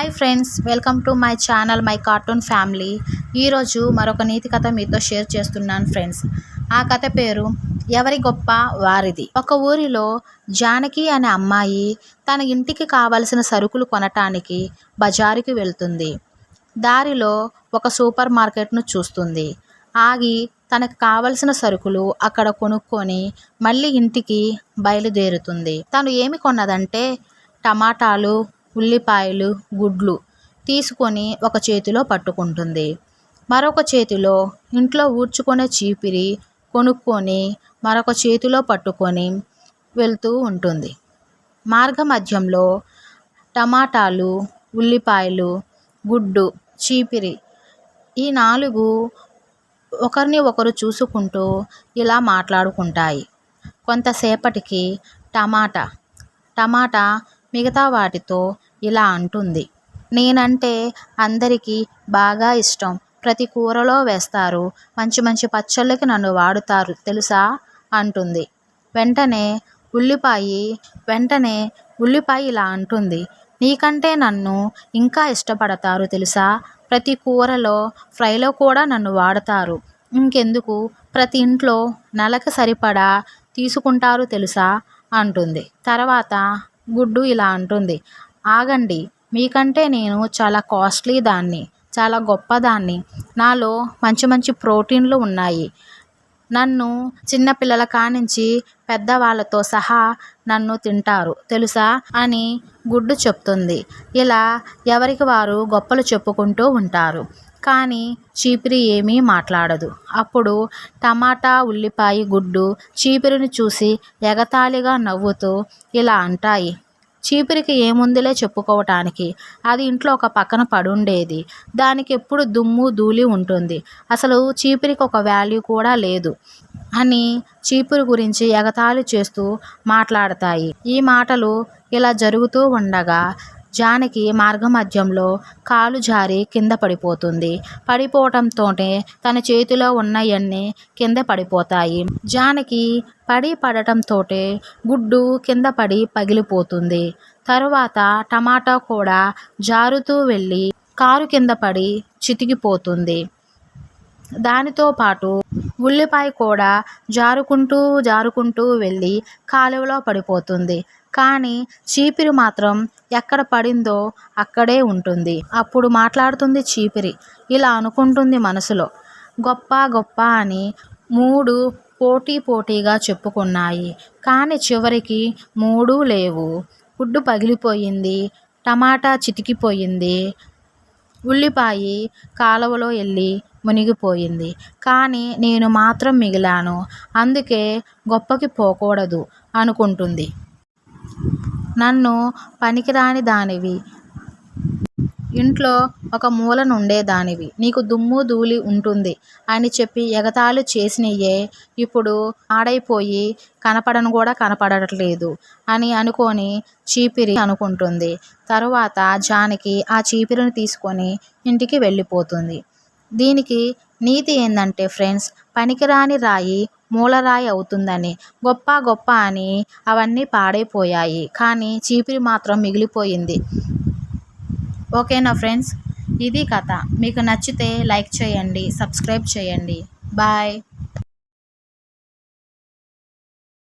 Hi friends welcome to my channel my cartoon family ఈరోజు మరొక నీతి కథ మీతో షేర్ చేస్తున్నాను ఫ్రెండ్స్ ఆ కథ పేరు ఎవరి గొప్ప వారిది? ఒక ఊరిలో జానకి అనే అమ్మాయి తన ఇంటికి కావలసిన సరుకులు కొనటానికి బజారుకి వెళ్తుంది. దారిలో ఒక సూపర్ మార్కెట్ను చూస్తుంది. ఆగి తనకు కావలసిన సరుకులు అక్కడ కొనుక్కొని మళ్ళీ ఇంటికి బయలుదేరుతుంది. తను ఏమి కొన్నదంటే టమాటాలు ఉల్లిపాయలు గుడ్లు తీసుకొని ఒక చేతిలో పట్టుకుంటుంది. మరొక చేతిలో ఇంట్లో ఊడ్చుకునే చీపిరి కొనుక్కొని మరొక చేతిలో పట్టుకొని వెళ్తూ ఉంటుంది. మార్గ మధ్యంలో టమాటాలు ఉల్లిపాయలు గుడ్డు చీపిరి ఈ నాలుగు ఒకరిని ఒకరు చూసుకుంటూ ఇలా మాట్లాడుకుంటాయి. కొంతసేపటికి టమాటా టమాటా మిగతా వాటితో ఇలా అంటుంది. నేనంటే అందరికీ బాగా ఇష్టం. ప్రతి కూరలో వేస్తారు. మంచి మంచి పచ్చళ్ళకి నన్ను వాడుతారు. తెలుసా? అంటుంది. వెంటనే ఉల్లిపాయ వెంటనే ఉల్లిపాయ ఇలా అంటుంది. నీకంటే నన్ను ఇంకా ఇష్టపడతారు తెలుసా? ప్రతి కూరలో ఫ్రైలో కూడా నన్ను వాడతారు. ఇంకెందుకు? ప్రతి ఇంట్లో నెలకు సరిపడా తీసుకుంటారు తెలుసా? అంటుంది. తర్వాత గుడ్డు ఇలా అంటుంది. ఆగండి మీకంటే నేను చాలా కాస్ట్లీ దాన్ని చాలా గొప్పదాన్ని నాలో మంచి మంచి ప్రోటీన్లు ఉన్నాయి. నన్ను చిన్నపిల్లల కానించి పెద్దవాళ్ళతో సహా నన్ను తింటారు తెలుసా? అని గుడ్డు చెప్తుంది. ఇలా ఎవరికి వారు గొప్పలు చెప్పుకుంటూ ఉంటారు. కానీ చీపిరి ఏమీ మాట్లాడదు. అప్పుడు టమాటా ఉల్లిపాయ గుడ్డు చీపిరిని చూసి ఎగతాళిగా నవ్వుతూ ఇలా అంటాయి చీపిరికి ఏముందిలే చెప్పుకోవటానికి? అది ఇంట్లో ఒక పక్కన పడుండేది. దానికి ఎప్పుడు దుమ్ము ధూళి ఉంటుంది. అసలు చీపిరికి ఒక వాల్యూ కూడా లేదు అని చీపురు గురించి ఎగతాళి చేస్తూ మాట్లాడతాయి. ఈ మాటలు ఇలా జరుగుతూ ఉండగా జానకి మార్గమధ్యంలో కాలు జారి కింద పడిపోతుంది. పడిపోవటంతోనే తన చేతిలో ఉన్నవన్నీ కింద పడిపోతాయి. జానకి పడి పడటంతోటే గుడ్డు కింద పడి పగిలిపోతుంది. తరువాత టమాటా కూడా జారుతూ వెళ్ళి కారు కింద పడి చితికిపోతుంది. దానితో పాటు ఉల్లిపాయ కూడా జారుకుంటూ జారుకుంటూ వెళ్ళి కాలువలో పడిపోతుంది. కానీ చీపిరి మాత్రం ఎక్కడ పడిందో అక్కడే ఉంటుంది. అప్పుడు మాట్లాడుతుంది చీపిరి. ఇలా అనుకుంటుంది మనసులో. గొప్ప గొప్ప అని మూడు పోటీ పోటీగా చెప్పుకున్నాయి. కానీ చివరికి మూడు లేవు. గుడ్డు పగిలిపోయింది. టమాటా చితికిపోయింది. ఉల్లిపాయ కాలువలో వెళ్ళి మునిగిపోయింది. కానీ నేను మాత్రం మిగిలాను. అందుకే గొప్పకి పోకూడదు అనుకుంటుంది. నన్ను పనికిరాని దానివి. ఇంట్లో ఒక మూలన నుండేదానివి నీకు దుమ్ము ధూళి ఉంటుంది. అని చెప్పి ఎగతాళి చేసినయే ఇప్పుడు ఆడైపోయి కనపడను కూడా కనపడట్లేదు అని అనుకొని చీపిరి అనుకుంటుంది. తరువాత జానకి ఆ చీపిరిని తీసుకొని ఇంటికి వెళ్ళిపోతుంది. దీనికి నీతి ఏంటంటే ఫ్రెండ్స్ పనికిరాని రాయి మూలరాయి అవుతుందని. గొప్ప గొప్ప అని అవన్నీ పాడైపోయాయి. కానీ చీపిరి మాత్రం మిగిలిపోయింది. ఓకేనా ఫ్రెండ్స్? ఇది కథ. మీకు నచ్చితే లైక్ చేయండి సబ్స్క్రైబ్ చేయండి. బాయ్.